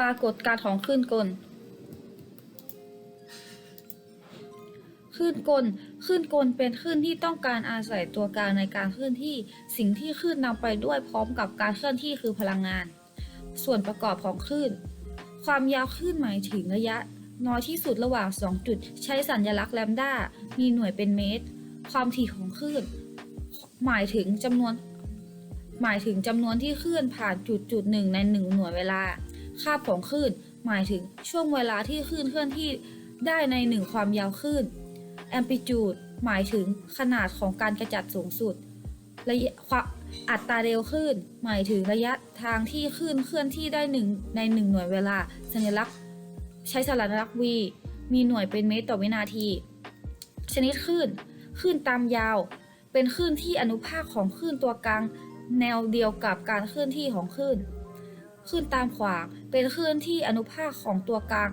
ปรากฏการณ์ของคลื่นกลคลื่นกลคลื่นกลเป็นคลื่นที่ต้องการอาศัยตัวกลางในการเคลื่อนที่ สิ่งที่คลื่นนำไปด้วยพร้อมกับการเคลื่อนที่คือพลังงาน ส่วนประกอบของคลื่น ความยาวคลื่นหมายถึงระยะ น้อยที่สุดระหว่าง 2 จุด ใช้สัญลักษณ์แลมด้า มีหน่วยเป็นเมตร ความถี่ของคลื่น หมายถึงจำนวน หมายถึงจำนวนที่คลื่นผ่านจุดจุดหนึ่งในหนึ่งหน่วยเวลา คาบของคลื่น หมายถึงช่วงเวลาที่คลื่นเคลื่อนที่ได้ในหนึ่งความยาวคลื่น amplitude หมายถึงขนาดของการกระจัดสูงสุดระยะอัตราเร็วคลื่น หมายถึงระยะทางที่คลื่นเคลื่อนที่ได้หนึ่งในหนึ่งหน่วยเวลา สัญลักษณ์ ใช้สัญลักษณ์ v มีหน่วยเป็นเมตรต่อวินาที ชนิดคลื่นคลื่นตามยาว เป็นคลื่นที่อนุภาคของคลื่นตัวกลาง แนวเดียวกับการเคลื่อนที่ของคลื่นคลื่นตามขวาง เป็นคลื่นที่อนุภาคของตัวกลาง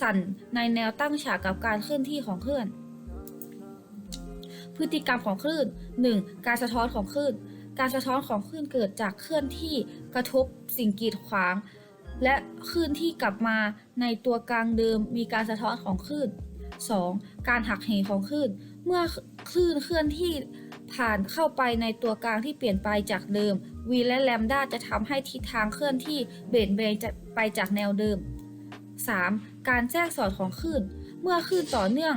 สั่นในแนวตั้งฉากกับการเคลื่อนที่ของคลื่น พฤติกรรมของคลื่น 1. การสะท้อนของคลื่น การสะท้อนของคลื่นเกิดจากเคลื่อนที่กระทบสิ่งกีดขวาง และคลื่นที่กลับมาในตัวกลางเดิมมีการสะท้อนของคลื่น 2. การหักเหของคลื่น เมื่อคลื่นเคลื่อนที่ ผ่านเข้าไปในตัวกลางที่เปลี่ยนไปจากเดิม v และแลมดาจะทำให้ทิศทางเคลื่อนที่เบนเบนไปจากแนวเดิม 3. การแทรกสอดของคลื่น เมื่อคลื่นต่อเนื่อง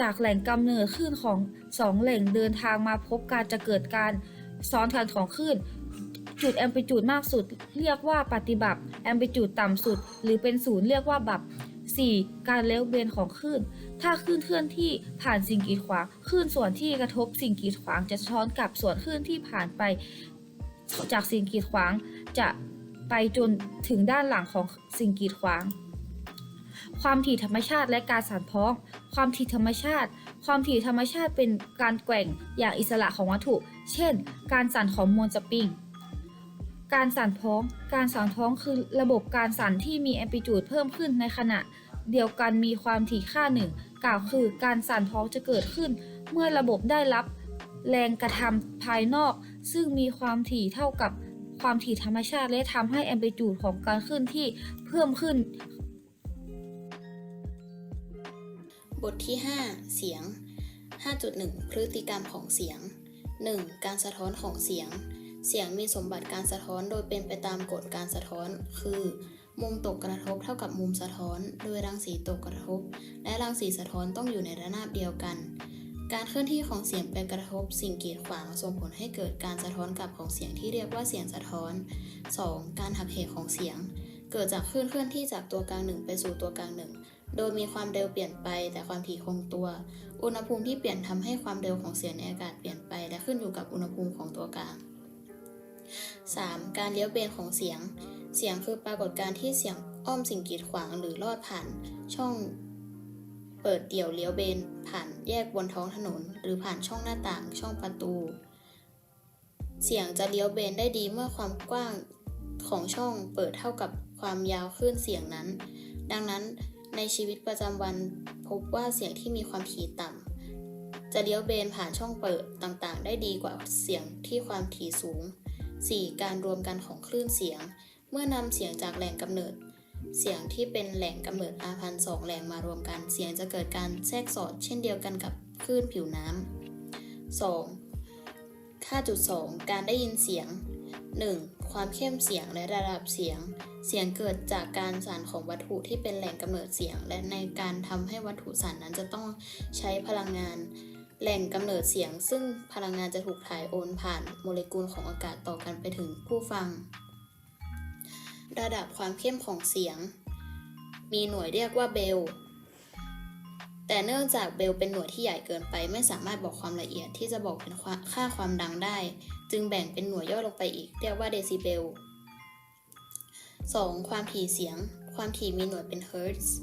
จากแหล่งกำเนิดคลื่นของสองแหล่งเดินทางมาพบการจะเกิดการซ้อนกันของคลื่น จุดแอมพลิจูดมากสุด เรียกว่าปฏิบัติแอมพลิจูดต่ำสุด หรือเป็นศูนย์เรียกว่าบับ 4. การเลี้ยวเบนของคลื่น ถ้าคลื่นเคลื่อนที่ผ่านสิ่งกีดขวาง คลื่นส่วนที่กระทบสิ่งกีดขวางจะสะท้อนกลับส่วนคลื่นที่ผ่านไป จากสิ่งกีดขวางจะไปจนถึงด้านหลังของสิ่งกีดขวาง ความถี่ธรรมชาติและการสั่นพ้อง ความถี่ธรรมชาติ ความถี่ธรรมชาติเป็นการแกว่งอย่างอิสระของวัตถุ เช่น การสั่นของมวลสปริงการสั่นพ้อง การสั่นพ้องคือระบบการสั่นที่มีแอมพลิจูดเพิ่มขึ้นในขณะ เดียวกันมีความถี่ค่าหนึ่งกล่าวคือการสั่นพ้องจะเกิดขึ้น เมื่อระบบได้รับแรงกระทำภายนอก ซึ่งมีความถี่เท่ากับความถี่ธรรมชาติ และทำให้แอมพลิจูดของการขึ้นที่เพิ่มขึ้น บทที่ 5 เสียง 5.1 พฤติกรรมของเสียง 1. การสะท้อนของเสียง เสียงมีสมบัติการสะท้อนโดยเป็นไปตามกฎการสะท้อน คือ มุมตกกระทบเท่ากับมุมสะท้อน โดยรังสีตกกระทบ และรังสีสะท้อนต้องอยู่ในระนาบเดียวกัน การเคลื่อนที่ของเสียงไปกระทบ สิ่งกีดขวางส่งผลให้เกิดการสะท้อนกลับของเสียงที่เรียกว่าเสียงสะท้อน 2. การหักเหของเสียง เกิดจากคลื่นเคลื่อนที่จากตัวกลางหนึ่งไปสู่ตัวกลางหนึ่งโดยมีความเร็วเปลี่ยนไปแต่ความถี่คงตัว อุณหภูมิที่เปลี่ยนทำให้ความเร็วของเสียงในอากาศเปลี่ยนไปและขึ้นอยู่กับอุณหภูมิของตัวกลาง 3. การเลี้ยวเบนของเสียง เสียงคือปรากฏการณ์ที่เสียงอ้อมสิ่งกีดขวางหรือลอดผ่าน ช่องเปิดเดี่ยวเลี้ยวเบน ผ่านแยกบนท้องถนน หรือผ่านช่องหน้าต่างช่องประตู เสียงจะเลี้ยวเบนได้ดีเมื่อความกว้างของช่องเปิดเท่ากับความยาวคลื่นเสียงนั้น ดังนั้นในชีวิตประจำวันพบว่าเสียงที่มีความถี่ต่ำจะเลี้ยวเบนผ่านช่องเปิดต่างๆ ได้ดีกว่าเสียงที่ความถี่สูง 4. การรวมกันของคลื่นเสียง เมื่อนำเสียงจากแหล่งกำเนิด เสียงที่เป็นแหล่งกำเนิดอาพันสองแหล่งมารวมกัน เสียงจะเกิดการแทรกสอด เช่นเดียวกันกับคลื่นผิวน้ำ 2. ค่าจุด 2 การได้ยินเสียง 1. ความเข้มเสียงและระดับเสียง เสียงเกิดจากการสั่นของวัตถุที่เป็นแหล่งกำเนิดเสียง และในการทำให้วัตถุสั่นนั้นจะต้องใช้พลังงาน แหล่งกำเนิดเสียง ซึ่งพลังงานจะถูกถ่ายโอนผ่านโมเลกุลของอากาศต่อกันไปถึงผู้ฟัง ระดับความเข้มของเสียง มีหน่วยเรียกว่าเบล แต่เนื่องจากเบลเป็นหน่วยที่ใหญ่เกินไป ไม่สามารถบอกความละเอียดที่จะบอกเป็นค่าความดังได้ จึงแบ่งเป็นหน่วยย่อยลงไปอีก เรียกว่าเดซิเบล 2. ความถี่เสียง ความถี่มีหน่วยเป็นเฮิร์ตซ์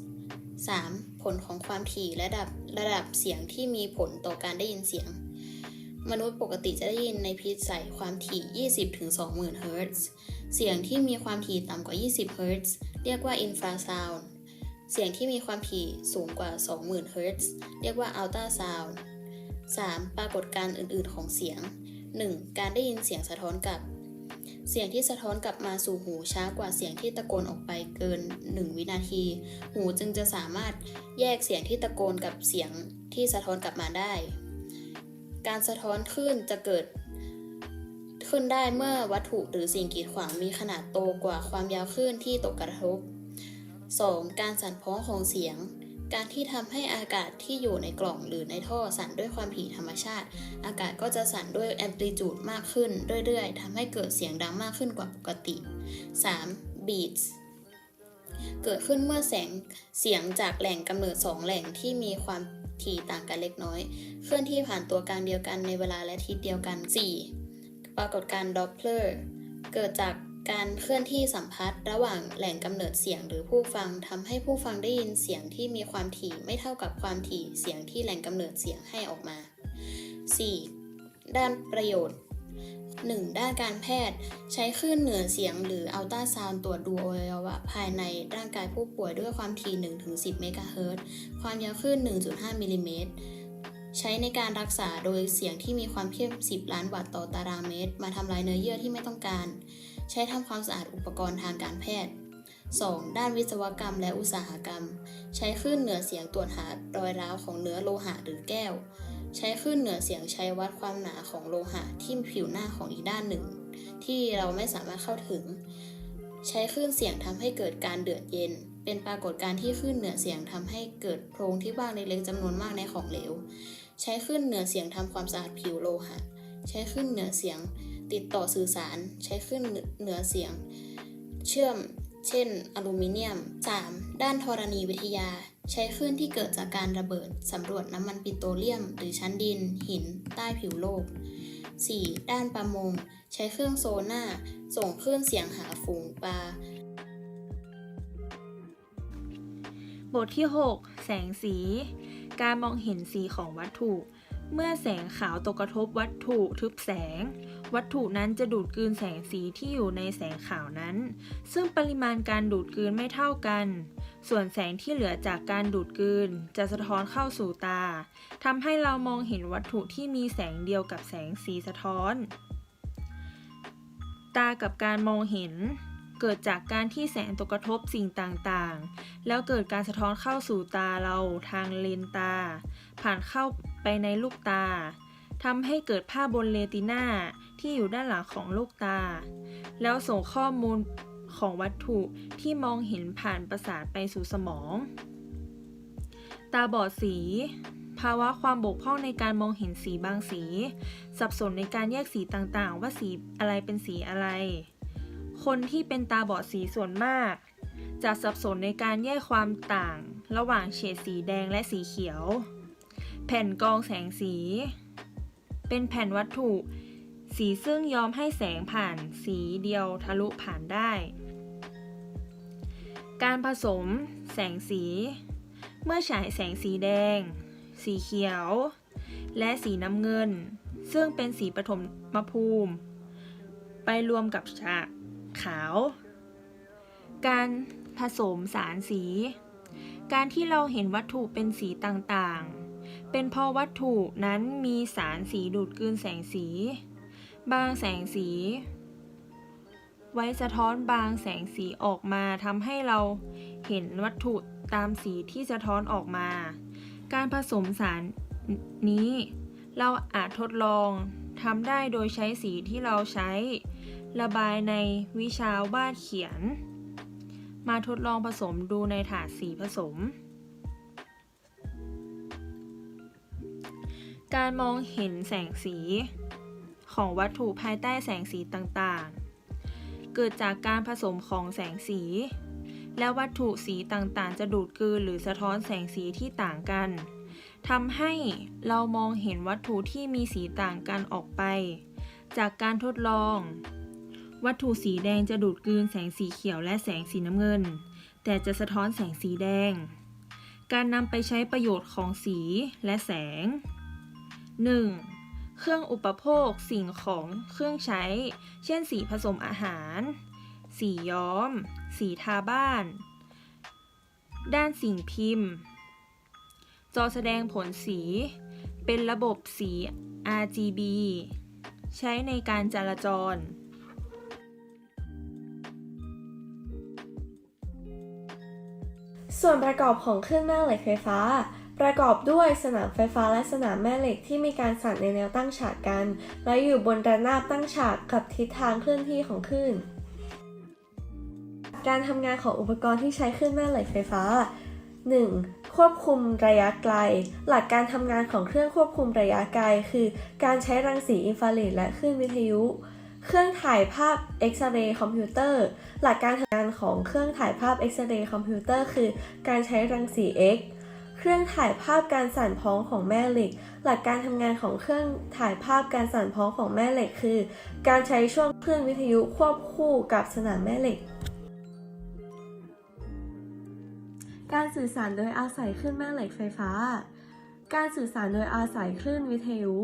3. ผลของความถี่ระดับระดับเสียงที่มีผลต่อการได้ยินเสียง มนุษย์ปกติจะได้ยินในพิษใส่ความถี่ 20-20,000เฮิร์ตซ์ เสียงที่มีความถี่ต่ำกว่า 20 เฮิรตซ์เรียกว่าอินฟราซาวด์เสียงที่มีความถี่สูงกว่า 20,000 เฮิรตซ์เรียกว่าอัลตราซาวด์ 3. ปรากฏการณ์อื่น ๆ ของเสียง 1. การได้ยินเสียงสะท้อนกลับ เสียงที่สะท้อนกลับมาสู่หูช้ากว่าเสียงที่ตะโกนออกไปเกิน 1 วินาที หูจึงจะสามารถแยกเสียงที่ตะโกนกับเสียงที่สะท้อนกลับมาได้ การสะท้อนคลื่นจะเกิด ขึ้นได้เมื่อวัตถุหรือสิ่งกีดขวางมีขนาดโตกว่าความยาวคลื่นที่ตกกระทบ 2. การสั่นพ้องของเสียง การที่ทำให้อากาศที่อยู่ในกล่องหรือในท่อสั่นด้วยความถี่ธรรมชาติ อากาศก็จะสั่นด้วยแอมพลิจูดมากขึ้นเรื่อยๆทำให้เกิดเสียงดังมากขึ้นกว่าปกติ 3. beats เกิดขึ้นเมื่อแสงเสียงจากแหล่งกำเนิดสองแหล่งที่มีความถี่ต่างกันเล็กน้อย เคลื่อนที่ผ่านตัวกลางเดียวกันในเวลาและทิศเดียวกัน 4. ปรากฏการณ์ดอปเพลอร์เกิดจากการเคลื่อนที่สัมพัทธ์ระหว่างแหล่งกำเนิดเสียงหรือผู้ฟังทำให้ผู้ฟังได้ยินเสียงที่มีความถี่ไม่เท่ากับความถี่เสียงที่แหล่งกำเนิดเสียงให้ออกมา 4. ด้านประโยชน์ 1. ด้านการแพทย์ ใช้คลื่นเหนือเสียงหรืออัลตราซาวด์ตรวจดูอวัยวะภายในร่างกายผู้ป่วยด้วยความถี่ 1-10 เมกะเฮิรตซ์ ความยาวคลื่น 1.5 มิลลิเมตร ใช้ในการรักษาโดยเสียงที่มีความเข้ม 10 ล้านวัตต์ต่อตารางเมตร มาทำลายเนื้อเยื่อที่ไม่ต้องการ ใช้ทำความสะอาดอุปกรณ์ทางการแพทย์ 2. ด้านวิศวกรรมและอุตสาหกรรม ใช้คลื่นเหนือเสียงตรวจหารอยร้าวของเนื้อโลหะหรือแก้ว ใช้คลื่นเหนือเสียงใช้วัดความหนาของโลหะที่ผิวหน้าของอีกด้านหนึ่ง ที่เราไม่สามารถเข้าถึง ใช้คลื่นเสียงทำให้เกิดการเดือดเย็น เป็นปรากฏการณ์ที่คลื่นเหนือเสียงทำให้เกิดโพรงที่ว่างเล็กๆจำนวนมากในของเหลว ใช้คลื่นเหนือเสียงทำความสะอาดผิวโลหะ ใช้คลื่นเหนือเสียง ติดต่อสื่อสาร ใช้คลื่นเหนือเสียง เชื่อม เช่น อลูมิเนียม 3. ด้านธรณีวิทยา ใช้คลื่นที่เกิดจากการระเบิดสำรวจน้ำมันปิโตรเลียม หรือชั้นดิน หิน ใต้ผิวโลก 4. ด้านประมง ใช้เครื่องโซน่าส่งคลื่นเสียงหาฝูงปลา บทที่ 6 แสงสี การมองเห็นสีของวัตถุ เมื่อแสงขาวตกกระทบวัตถุทึบแสง วัตถุนั้นจะดูดกลืนแสงสีที่อยู่ในแสงขาวนั้น ซึ่งปริมาณการดูดกลืนไม่เท่ากัน ส่วนแสงที่เหลือจากการดูดกลืนจะสะท้อนเข้าสู่ตาทำให้เรามองเห็นวัตถุที่มีแสงเดียวกับแสงสีสะท้อน ตากับการมองเห็น เกิดจากการที่แสงตกกระทบสิ่งต่างๆ แล้วเกิดการสะท้อนเข้าสู่ตาเราทางเลนตา ผ่านเข้าไปในลูกตาทำให้เกิดภาพบนเรติน่าที่อยู่ด้านหลังของลูกตา แล้วส่งข้อมูลของวัตถุที่มองเห็นผ่านประสาทไปสู่สมอง ตาบอดสี ภาวะความบกพร่องในการมองเห็นสีบางสี สับสนในการแยกสีต่างๆ ว่าสีอะไรเป็นสีอะไร คนที่เป็นตาบอดสีส่วนมาก จะสับสนในการแยกความต่าง ระหว่างเฉดสีแดงและสีเขียว แผ่นกองแสงสี เป็นแผ่นวัตถุ สีซึ่งยอมให้แสงผ่านสีเดียวทะลุผ่านได้ การผสม แสงสี เมื่อฉายแสงสีแดง สีเขียว และสีน้ำเงิน ซึ่งเป็นสีปฐมภูมิ ไปรวมกับฉาก ขาว การผสมสารสี การที่เราเห็นวัตถุเป็นสีต่างๆ เป็นเพราะวัตถุนั้นมีสารสีดูดกลืนแสงสี บางแสงสี ไว้สะท้อนบางแสงสีออกมาทำให้เราเห็นวัตถุตามสีที่สะท้อนออกมา การผสมสารนี้ เราอาจทดลองทำได้โดยใช้สีที่เราใช้ ระบายในวิชาวาดเขียน มาทดลองผสมดูในถาดสีผสม การมองเห็นแสงสีของวัตถุภายใต้แสงสีต่างๆ เกิดจากการผสมของแสงสี และวัตถุสีต่างๆ จะดูดกลืนหรือสะท้อนแสงสีที่ต่างกันทำให้เรามองเห็นวัตถุที่มีสีต่างกันออกไป จากการทดลอง วัตถุสีแดงจะดูดกลืนแสงสีเขียวและแสงสีน้ำเงิน แต่จะสะท้อนแสงสีแดง การนำไปใช้ประโยชน์ของสีและแสง 1. เครื่องอุปโภคสิ่งของเครื่องใช้ เช่นสีผสมอาหาร สีย้อม สีทาบ้าน ด้านสิ่งพิมพ์ จอแสดงผลสี เป็นระบบสี RGB ใช้ในการจราจร ส่วนประกอบของเคลื่นแม่เหล็กไฟฟ้า ประกอบด้วยสนามไฟฟ้าและสนามแม่เหล็กที่มีการสั่นในแนวตั้งฉากกัน และอยู่บนระนาบตั้งฉากกับทิศทางเคลื่อนที่ของคลื่นการทำงานของอุปกรณ์ที่ใช้เคลื่นแม่เหล็กไฟฟ้า 1. ควบคุมระยะไกล หลักการทำงานของเครื่องควบคุมระยะไกล คือ การใช้รังสีอินฟราเรดและคลื่นวิทยุ เครื่องถ่ายภาพเอ็กซเรย์คอมพิวเตอร์ หลักการทำงานของเครื่องถ่ายภาพเอ็กซเรย์คอมพิวเตอร์คือการใช้รังสี X เครื่องถ่ายภาพการสั่นพ้องของแม่เหล็ก หลักการทำงานของเครื่องถ่ายภาพการสั่นพ้องของแม่เหล็กคือ การใช้ช่วงคลื่นวิทยุควบคู่กับสนามแม่เหล็ก การสื่อสารโดยอาศัยคลื่นแม่เหล็กไฟฟ้า การสื่อสารโดยอาศัยคลื่นวิทยุ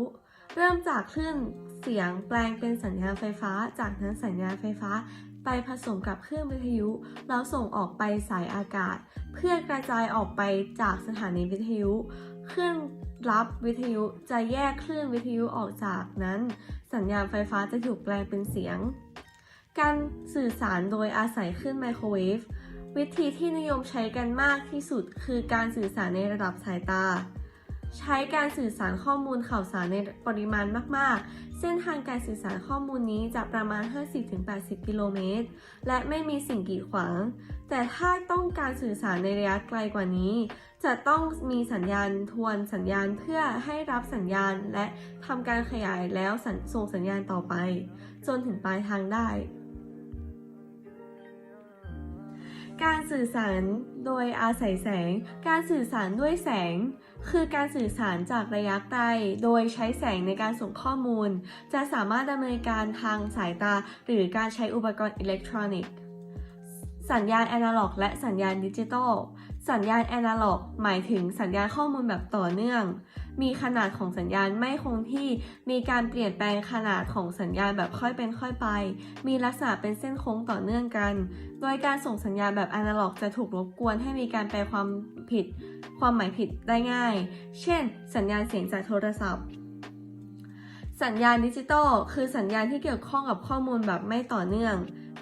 เริ่มจากคลื่น เสียงแปลงเป็นสัญญาณไฟฟ้า จากนั้นสัญญาณไฟฟ้าไปผสมกับเคลื่นวิทยุ แล้วส่งออกไปสายอากาศ เพื่อกระจายออกไปจากสถานีวิทยุ เครื่องรับวิทยุจะแยกคลื่นวิทยุออกจากนั้น สัญญาณไฟฟ้าจะถูกแปลงเป็นเสียง การสื่อสารโดยอาศัยคลื่นไมโครเวฟวิธีที่นิยมใช้กันมากที่สุดคือการสื่อสารในระดับสายตา ใช้การสื่อสารข้อมูลข่าวสารในปริมาณมาก ๆ เส้นทางการสื่อสารข้อมูลนี้จะประมาณ 50-80 กิโลเมตร และไม่มีสิ่งกีดขวาง แต่ถ้าต้องการสื่อสารในระยะไกลกว่านี้ จะต้องมีสัญญาณทวนสัญญาณเพื่อให้รับสัญญาณและทำการขยายแล้วส่งสัญญาณต่อไป จนถึงปลายทางได้ การสื่อสารโดยอาศัยแสง การสื่อสารด้วยแสง คือการสื่อสารจากระยะไกล โดยใช้แสงในการส่งข้อมูล จะสามารถดำเนินการทางสายตา หรือการใช้อุปกรณ์อิเล็กทรอนิกส์ สัญญาณแอนะล็อก และสัญญาณดิจิตอล สัญญาณแอนะล็อก หมายถึงสัญญาณข้อมูลแบบต่อเนื่อง มีขนาดของสัญญาณไม่คงที่ มีการเปลี่ยนแปลงขนาดของสัญญาณแบบค่อยเป็นค่อยไป มีลักษณะเป็นเส้นโค้งต่อเนื่องกัน โดยการส่งสัญญาณแบบอนาล็อกจะถูกรบกวนให้มีการแปลความผิด ความหมายผิดได้ง่าย เช่น สัญญาณเสียงจากโทรศัพท์สัญญาณดิจิตอลคือสัญญาณที่เกี่ยวข้องกับข้อมูลแบบไม่ต่อเนื่อง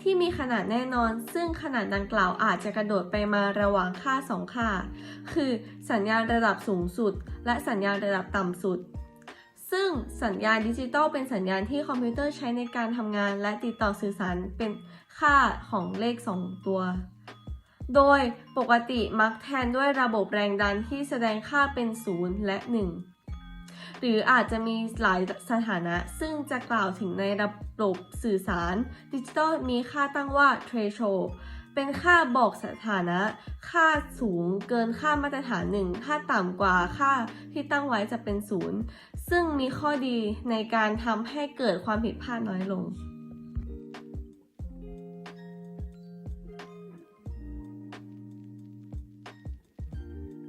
ที่มีขนาดแน่นอน ซึ่งขนาดดังกล่าวอาจจะกระโดดไปมาระหว่างค่า 2 ค่า คือสัญญาณระดับสูงสุด และสัญญาณระดับต่ำสุด ซึ่งสัญญาณดิจิตอลเป็นสัญญาณที่คอมพิวเตอร์ใช้ในการทำงาน และติดต่อสื่อสารเป็นค่าของเลข 2 ตัว โดยปกติมักแทนด้วยระบบแรงดันที่แสดงค่าเป็น 0 และ 1 หรืออาจจะมีหลายสถานะ ซึ่งจะกล่าวถึงในระบบสื่อสาร ดิจิตอลมีค่าตั้งว่า threshold เป็นค่าบอกสถานะ ค่าสูงเกินค่ามาตรฐานหนึ่งค่าต่ำกว่าค่าที่ตั้งไว้จะเป็นศูนย์ซึ่งมีข้อดีในการทำให้เกิดความผิดพลาดน้อยลง